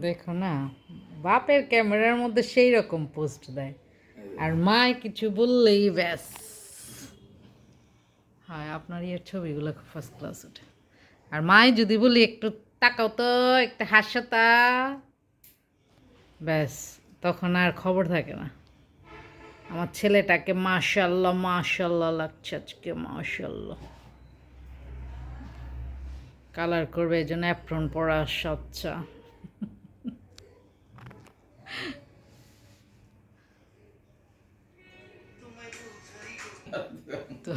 দেখো না, বাপের ক্যামেরার মধ্যে সেই রকম পোস্ট দেয়। আর মায় কিছু বললেই ব্যাস। হয়, আপনার ইয়ের ছবিগুলো খুব ফার্স্ট ক্লাস ওঠে। আর মায় যদি বলি, একটু তাকাও তো, একটা হাস্যতা। ব্যাস, তখন আর খবর থাকে না। আমার ছেলেটাকে মাশাল্লাহ মাশাল্লাহ লাগছে আজকে, মাশাল্লাহ। কালার করবে, এই জন্য অ্যাপ্রন পরা সচ্ছা তো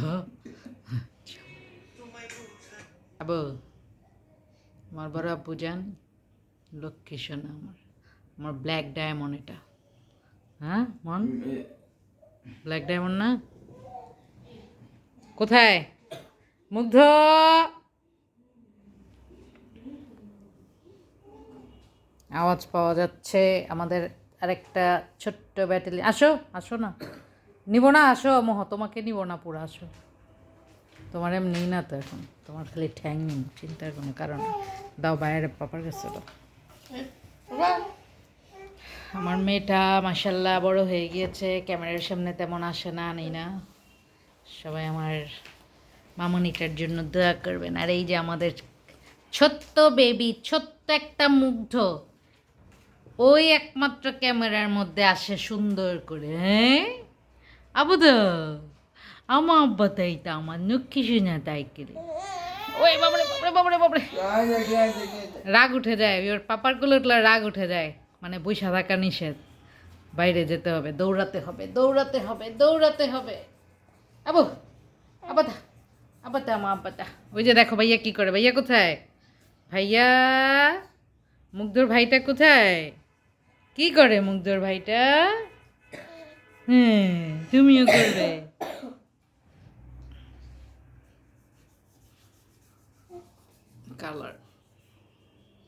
আবু, আমার বড় আপু যান, লক্ষ্মী সোনা আমার। আমার ব্ল্যাক ডায়মন্ড এটা। হ্যাঁ মন? ব্ল্যাক ডায়মন্ড না? কোথায়? মুগ্ধ! আওয়াজ পাওয়া যাচ্ছে। আমাদের আরেকটা ছোট্ট ব্যাটালি আসো আসো না। নিব না, আসো, মোহ, তোমাকে নিব না পুরো, আসো। তোমার এমনি না তো এখন। তোমার খালি ঠ্যাং চিন্তার কোনো কারণ দাও বাইরে পাপার কাছে দাও। আমার মেয়েটা মাসাল্লাহ বড় হয়ে গিয়েছে, ক্যামেরার সামনে তেমন আসে না, নেই না। সবাই আমার মামনিটার জন্য দোয়া করবেন। আর এই যে আমাদের ছোট্ট বেবি ছোট্ট একটা মুগ্ধ। ওই একমাত্র ক্যামেরার মধ্যে আসে সুন্দর করে হ্যাঁ? আবুদ আমার আব্বা তাই তা আমার লক্ষ্মী শুনে তাই করে। ওই বাবরে বাবরে বাবরে বাবরে। রাগ উঠে যায় ওর পাপার উঠলে রাগ উঠে যায়। মানে বৈশা থাকা নিষেধ। বাইরে যেতে হবে দৌড়াতে হবে দৌড়াতে হবে দৌড়াতে হবে। আবু আবাদা আবাদা আমা আবাদা ওই যে দেখো ভাইয়া কি করে ভাইয়া কোথায়? ভাইয়া মুগ্ধর ভাইটা কোথায়? কি করে মুগ্ধর ভাইটা? হ্যাঁ তুমিও করবে। কালার